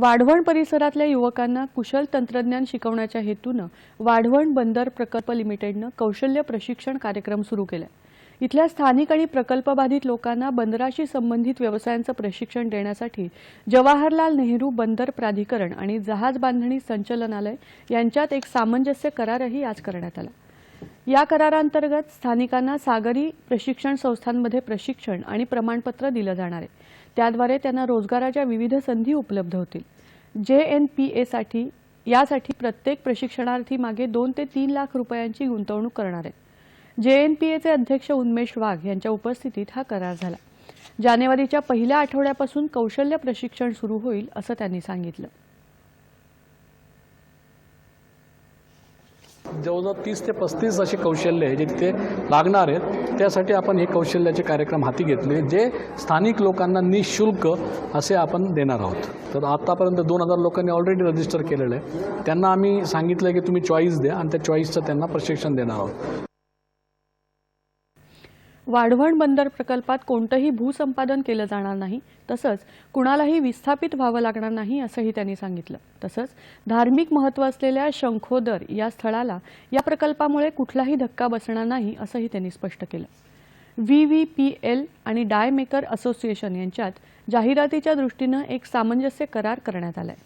वाढवण परिसरातल्या युवकांना कुशल तंत्रज्ञान शिकवण्याच्या हेतूनं वाढवण बंदर प्रकल्प लिमिटेडनं कौशल्य प्रशिक्षण कार्यक्रम सुरू केलाय. इथल्या स्थानिक आणि प्रकल्पबाधित लोकांना बंदराशी संबंधित व्यवसायांचं प्रशिक्षण देण्यासाठी जवाहरलाल नेहरू बंदर प्राधिकरण आणि जहाज बांधणी संचलनालय यांच्यात एक सामंजस्य करारही आज करण्यात आला. या करारांतर्गत स्थानिकांना सागरी प्रशिक्षण संस्थांमध्ये प्रशिक्षण आणि प्रमाणपत्र दिलं जाणार आहे. त्याद्वारे त्यांना रोजगाराच्या विविध संधी उपलब्ध होतील. जे एन पी एसाठी यासाठी प्रत्येक प्रशिक्षणार्थी मागे दोन ते तीन लाख रुपयांची गुंतवणूक करणार आहे जे एन पी एचे अध्यक्ष उन्मेष वाघ यांच्या उपस्थितीत हा करार झाला. जानेवारीच्या पहिल्या आठवड्यापासून कौशल्य प्रशिक्षण सुरू होईल असं त्यांनी सांगितलं. जवळजवळ तीस ते पस्तीस असे कौशल्य आहे जे तिथे लागणार आहेत. त्यासाठी आपण हे कौशल्याचे कार्यक्रम हाती घेतले जे स्थानिक लोकांना निशुल्क असे आपण देणार आहोत. तर आतापर्यंत दोन हजार लोकांनी ऑलरेडी रजिस्टर केलेलं आहे. त्यांना आम्ही सांगितलं की तुम्ही चॉईस द्या आणि त्या चॉईसचं त्यांना प्रशिक्षण देणार आहोत. वाढवण बंदर प्रकल्पात कोणतंही भूसंपादन केलं जाणार नाही तसंच कुणालाही विस्थापित व्हावं लागणार नाही असंही त्यांनी सांगितलं. तसंच धार्मिक महत्त्व असलेल्या शंखोदर या स्थळाला या प्रकल्पामुळे कुठलाही धक्का बसणार नाही असंही त्यांनी स्पष्ट केलं. व्ही व्ही पी एल आणि डाय मेकर असोसिएशन यांच्यात जाहिरातीच्या दृष्टीनं एक सामंजस्य करार करण्यात आलाय.